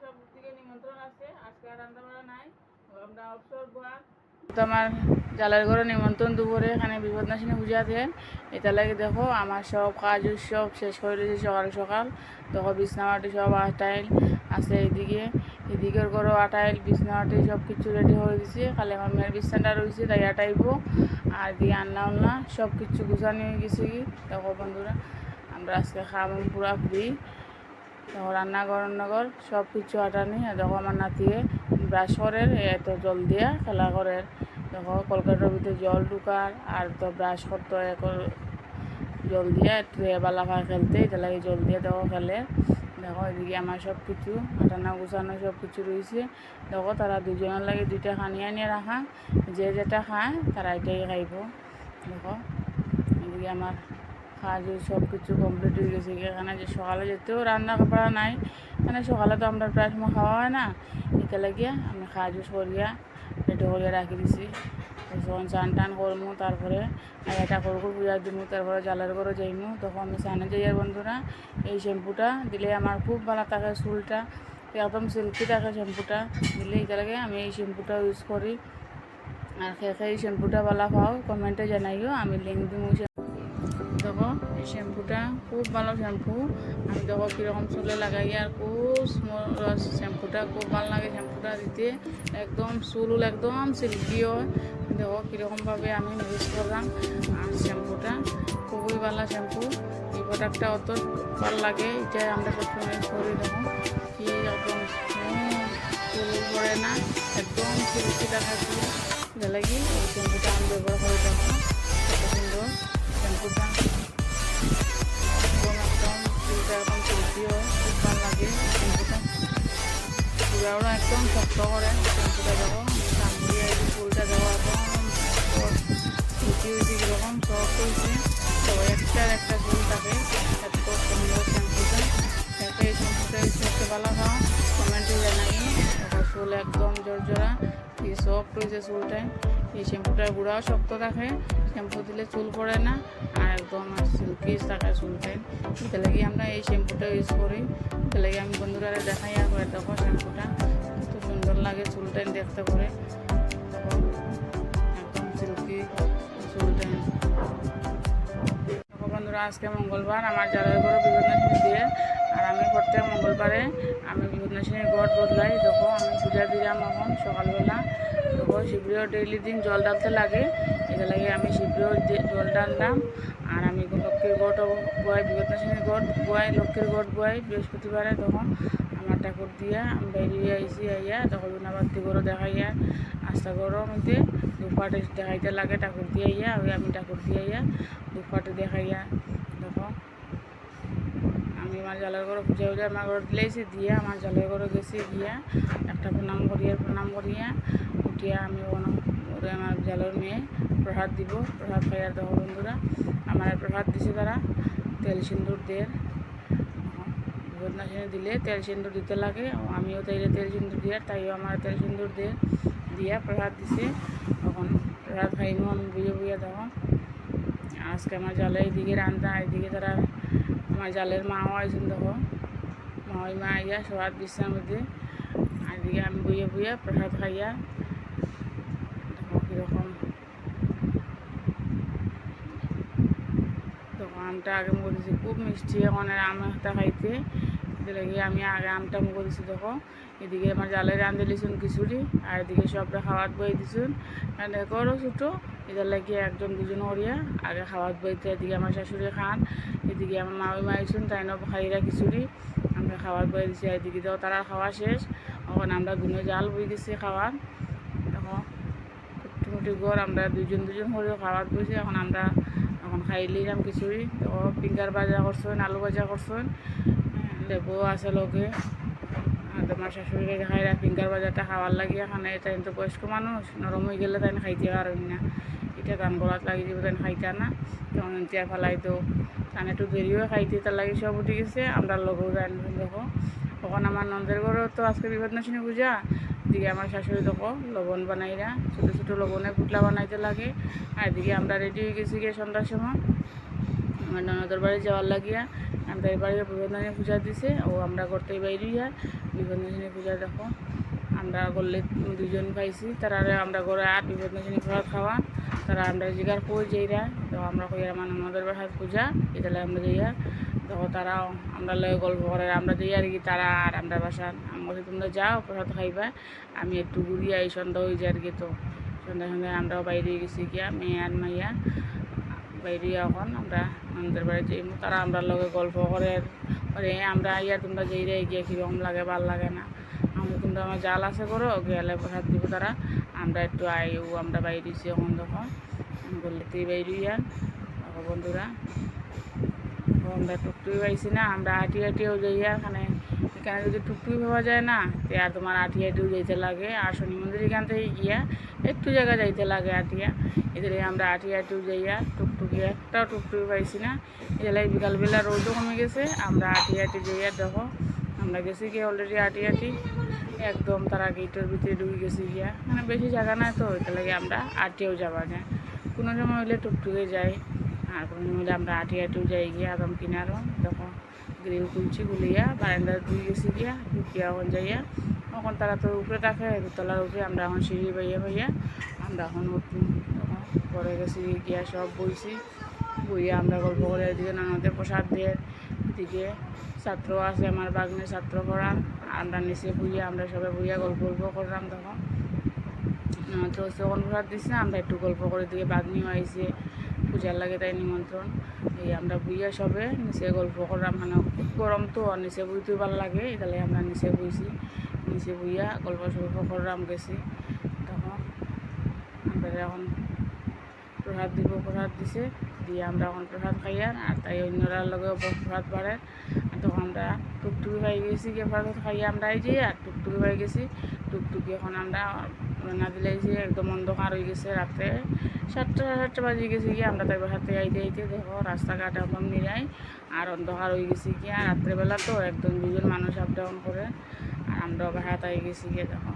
সব দিকে নিমন্ত্রণ আছে। আজকে আর রান্না নাই। আমরা অবসর বোয়া। তো আমার ঘরে নিমন্ত্রণ দুপুরে এখানে বিপদ বিপদনাশিনী পূজা দিয়ে এটা লাগে দেখো, আমার সব কাজ সব শেষ করে দিয়েছি সকাল সকাল। দেখো বিছনামাটি সব আটাইল আছে এইদিকে এদিকের ঘরও আটাইল বিছনামাটি সব কিছু রেডি হয়ে গেছে। খালি আমার মেয়ের বিছনাটা রয়েছে, তাই আটাইব আর দিয়ে আন্না উন্না সব কিছু গুছানি হয়ে গেছে কি? দেখো বন্ধুরা, আমরা আজকে খাওয়া পুরা ফ্রি রান্নাঘর রান্নাঘর সব কিছু আটানি দেখো আমার নাতিয়ে ব্রাশ করে এত জল দিয়া খেলা করে। দেখো কলকাতার ভিতরে জল ঢুকার, আর তো ব্রাশ করতো জল দিয়ে ট্রে বালা খেলতে এটা লাগে জল দিয়ে দেখো খেলে। দেখো এদিকে আমার সব কিছু আটানা গুছানো সব কিছু রয়েছে। দেখো তারা দুজনের লাগে দুইটা খানিয়ে নিয়ে রাখা, যে যেটা খায় তারা এটাই খাইব। দেখো এদিকে আমার কাজ সব কিছু কমপ্লিট হয়ে গেছে। এখানে যে সকালে যেতেও রান্না করা নাই। মানে সকালে তো আমরা প্রায় সময় খাওয়া হয় না। এটা লাগিয়া আমি কাজ করিয়া রেডি করিয়া রাখি দিছি। যখন চান টান করমু, তারপরে এটা করব, পূজা দিমু, তারপরে জালের করে যাইমু। তখন আমি চানে যাই আর বন্ধুরা, এই শ্যাম্পুটা দিলে আমার খুব ভালো থাকে চুলটা। একদম সিল্কি থাকে শ্যাম্পুটা। দিলে এটা লাগে আমি এই শ্যাম্পুটা ইউজ করি। আর খেয়ে এই শ্যাম্পুটা ভালো পাও কমেন্টে জানাইও। আমি লিঙ্ক দেখো শ্যাম্পুটা, খুব ভালো শ্যাম্পু। আমি দেখো কীরকম চুলে লাগাই আর খুব শ্যাম্পুটা, খুব ভালো লাগে শ্যাম্পুটা দিতে। একদম চুল একদম সিল্কি হয়। দেখো কীরকমভাবে আমি ইউজ করলাম আর শ্যাম্পুটা, খুবই ভালো শ্যাম্পু। এই প্রোডাক্টটা অত ভালো লাগে এটাই আমরা সবসময় করি দেখো। কি একদম চুল পড়ে না, একদম সিল্কি দেখা চুল লাগি এই শ্যাম্পুটা আমি ব্যবহার করে দেখো। সুন্দর শ্যাম্পুটা। চুলাগুলো একদম শক্ত করে। শ্যাম্পুটা দেবো দিয়ে এই ফুলটা দেবো একদম সিল্কি হয়েছে কীরকম সফট হয়েছে তো একটা একটা চুল থাকে এত সুন্দর শ্যাম্পুটা যাতে এই শ্যাম্পুটা ইউজ করতে ভালো খাও কমেন্টে জানাই। চুল একদম জোরজোড়া কি সফট হয়েছে চুলটায়। এই শ্যাম্পুটার গুঁড়াও শক্ত থাকে। শ্যাম্পু দিলে চুল পড়ে না। আর একদম সিল্কি থাকে চুলটায় এটা লাগে আমরা এই শ্যাম্পুটা ইউজ করি। এটা লাগে আমি বন্ধুরা দেখাই আর দেখো শ্যাম্পুটা। কত সুন্দর লাগে চুলটাই দেখতে করে। একদম সিল্কি চুলটাই। বন্ধুরা, আজকে মঙ্গলবার। আমার জালের ঘরে বিপদনাশিনী দিয়ে আর আমি প্রত্যেক মঙ্গলবারে আমি বিপদনাশিনীর গড় বদলাই। দেখো, আমি পূজা দিলাম এখন সকালবেলা। দেখো শিবিরও ডেইলি দিন জল ডালতে লাগে। এটা লাগে আমি শিবিরও জল ডাললাম আর আমি লক্ষ্মীর গড়ও বয় বিপদনাশিনীর গড় বয় লক্ষ্মীর গড় বয় বৃহস্পতিবারে তখন আমার ঠাকুর দিয়া আমি বেরিয়ে আইসি আইয়া তখন বিনাবাতি গড়ও দেখাইয়া আস্তা গড়ও মধ্যে দুপাটে দেখাইতে লাগে ঠাকুর দিয়ে আইয়া, ওই আমি ঠাকুর দিয়ে আইয়া দুপাটে দেখাইয়া দেখো। আমি আমার জালের ঘরে পূজা উজা আমার ঘরে দিলেছি দিয়া আমার জালের ঘরে গেছি গিয়া একটা প্রণাম করিয়া প্রণাম করিয়া উঠিয়া আমি ওরে আমার জালের মেয়ে প্রসাদ দিব। প্রসাদ খাইয়ার দেখো বন্ধুরা আমার প্রসাদ দিছে তারা, তেল সিন্দুর দিয়ে বদনাশিনী দিলে তেল সিন্দুর দিতে লাগে আমিও তাইলে তেল সিন্দুর দিয়ে, তাইও আমার তেল সিন্দুর দিয়ে দিয়া প্রসাদ দিছে। তখন প্রসাদ খাইনু আমি বুঝে বুঝে তখন আজকে আমার জালে এইদিকে রান্না, এইদিকে তারা আমার জালের মাও আইসেন দেখো। মাওই মা আইয়া সবার বিশ্রাম মধ্যে আর এদিকে আমি বইয়ে বইয়ে প্রসাদ খাইয়া তখন আমটা আগে মুখে খুব মিষ্টি এখন আর আম খাইতে। লাগে আমি আগে আমটা দিছি, দেখো। এদিকে আমার জালে রাঁধে দিছুন খিচুড়ি, আর এদিকে সবটা খাওয়াত বই দিছুন আর দেখো ছোটো, এদের লাগে একজন দুজন হরিয়া আগে খাওয়াত বইতে এদিকে আমার শাশুড়ি খান, এদিকে আমার মামি মাইছুন তাই না খাইরা খিচুড়ি, আমরা খাওয়ার বই দিছি এদিকে তো তারা খাওয়া শেষ। এখন আমরা দুনো জাল বই দিছি খাওয়ার কুটুমুটি ঘর আমরা দুজন দুজন হরিও খাওয়াত বইছি এখন আমরা এখন খাই লিলাম খিচুড়ি। তো ফিঙ্গার ভাজা করছেন আলু ভাজা করছেন লেবু আছে লগে। তোমার শাশুড়িকে খাইরা ফিঙ্গার বাজারটা খাওয়ার লাগে এখানে তাই তো বয়স্ক মানুষ নরম হয়ে গেলে তাই খাইতে পারেন না। এটা গান গলাত লাগি যাব তাই খাইতা না। তখন এতিয়া ফেলাই তো তান একটু দেরিও খাইতে তার লাগে সব উঠে গেছে আমরা লগেও যাই দেখো তখন আমার নন্দের ঘরেও তো আজকে বিপদনাশিনী পূজা। এদিকে আমার শাশুড়ি দেখো, লবণ বানাইরা, ছোটো ছোটো লবণে পুটলা বানাইতে লাগে। আর এদিকে আমরা রেডি হয়ে গেছি গিয়ে সন্ধ্যার সময়। আমার ননদের বাড়ি যাওয়ার লাগিয়া আর তাই বাড়িতে বিপদনাশিনী পূজা দিছে। ও আমরা করতে বাইরে যায় বিপদনাশিনী পূজা দেখো। আমরা করলে দুজন পাইছি তারা আমরা ঘরে আর বিপদনাশিনী প্রসাদ খাওয়া। তারা আমরা জিগার কই যাইরা, তো আমরা কই আমার আমাদের বাসায় পূজা এটা আমরা যাইয়া দেখো তারাও আমরা লয়ে গল্প করে, আমরা যাই আর কি তারা আর আমরা বাসা আমাকে তোমরা যাও, প্রসাদ খাইবা। আমি একটু ঘুরিয়ে এই সন্ধ্যা হয়ে যায় আর কি তো। সন্ধ্যা সন্ধ্যায় আমরাও বাইরে গেছি গিয়া, মেয়ে আর মাইয়া বাইরে এখন আমরা আমাদের বাড়ি যাই তারা আমরা লগে গল্প করে করে, আমরা ইয়া তোমরা যাই রে গিয়ে কীরকম লাগে, ভালো লাগে না। আমি তোমরা আমার জাল আছে করো গেলে প্রসাদ দিব তারা। আমরা একটু আইও, আমরা বাইরে এখন তখন বললে তুই বাইরে দেখো বন্ধুরা। আমরা টুকটুকি পাইছি না, আমরা আটি আটিও যাইয়া এখানে এখানে যদি টুকটুকি পাওয়া যায় না, তে আর তোমার আটি আটিও যাইতে লাগে। আর শনি মন্দির এখান থেকে গিয়া একটু জায়গা যাইতে লাগে আটিয়া এদের আমরা আটি আটিও যাইয়া টুকটুকি একটাও টুকটুকি পাইছি না। এলাই বিকালবেলা রোদও কমে গেছে, আমরা আটি আটি যাইয়া দেখো, আমরা গেছি গিয়ে অলরেডি আটি আটি। একদম তারা গেটের ভিতরে ঢুকে গেছি গিয়া। মানে বেশি জায়গা নাই তো ওইটা লাগে আমরা আটিও যাবা যায় কোনো সময় হইলে টুকটুকে যাই। আর কোনো হইলে আমরা আটি আটু যাই গিয়া একদম কিনারও তখন গ্রিল খুলছি, খুলিয়া বারান্দা ধুই গেছি গিয়া, ঢুকিয়া এখন যাইয়া এখন তারা তো উপরে রাখে, দোতলার উপরে, আমরা এখন সিঁড়ি বাইয়া বাইয়া, আমরা এখন তখন পরে গেছি গিয়া সব বইছি, বইয়া আমরা গল্প করে এদিকে নানাদের প্রসাদ দিয়ে, এদিকে ছাত্র আছে আমার বাগনে ছাত্র পড়ান আমরা নিচে বইয়া, আমরা সবাই বইয়া গল্প গল্প করলাম তখন তো তখন প্রসাদ দিচ্ছে আমরা একটু গল্প করে দিয়ে বাগনিও আইছে পূজার লাগে তাই নিমন্ত্রণ। এই আমরা বুইয়া সবে, নিচে গল্প করলাম মানে খুব গরম তো, আর নিচে বইতেও ভালো লাগে তাহলে আমরা নিচে বইছি। নিচে বইয়া গল্প সল্প করলাম গেছি। তখন আমরা এখন প্রসাদ দিব, প্রসাদ দিছে, দিয়ে আমরা এখন প্রসাদ খাইয়া, আর তাই অন্যরার লগেও প্রসাদ আর তখন আমরা টুকটুকি পাই গেছি গিয়ে খাইয়া আমরা এই যে, আর টুকটুকি পাই গেছি। টুকটুকি এখন আমরা দিলে যে একদম অন্ধকার হয়ে গেছে রাত্রে সাতটা সাতটা বাজে গেছে গিয়ে আমরা তাই হাতে আইতে আইতে দেখো রাস্তাঘাট একদম নিরাই আর অন্ধকার হয়ে গেছে গিয়া রাত্রেবেলা তো একদম দুজন মানুষ আপ ডাউন করে আর আমরা বাসাতে আই গেছি গিয়ে দেখো।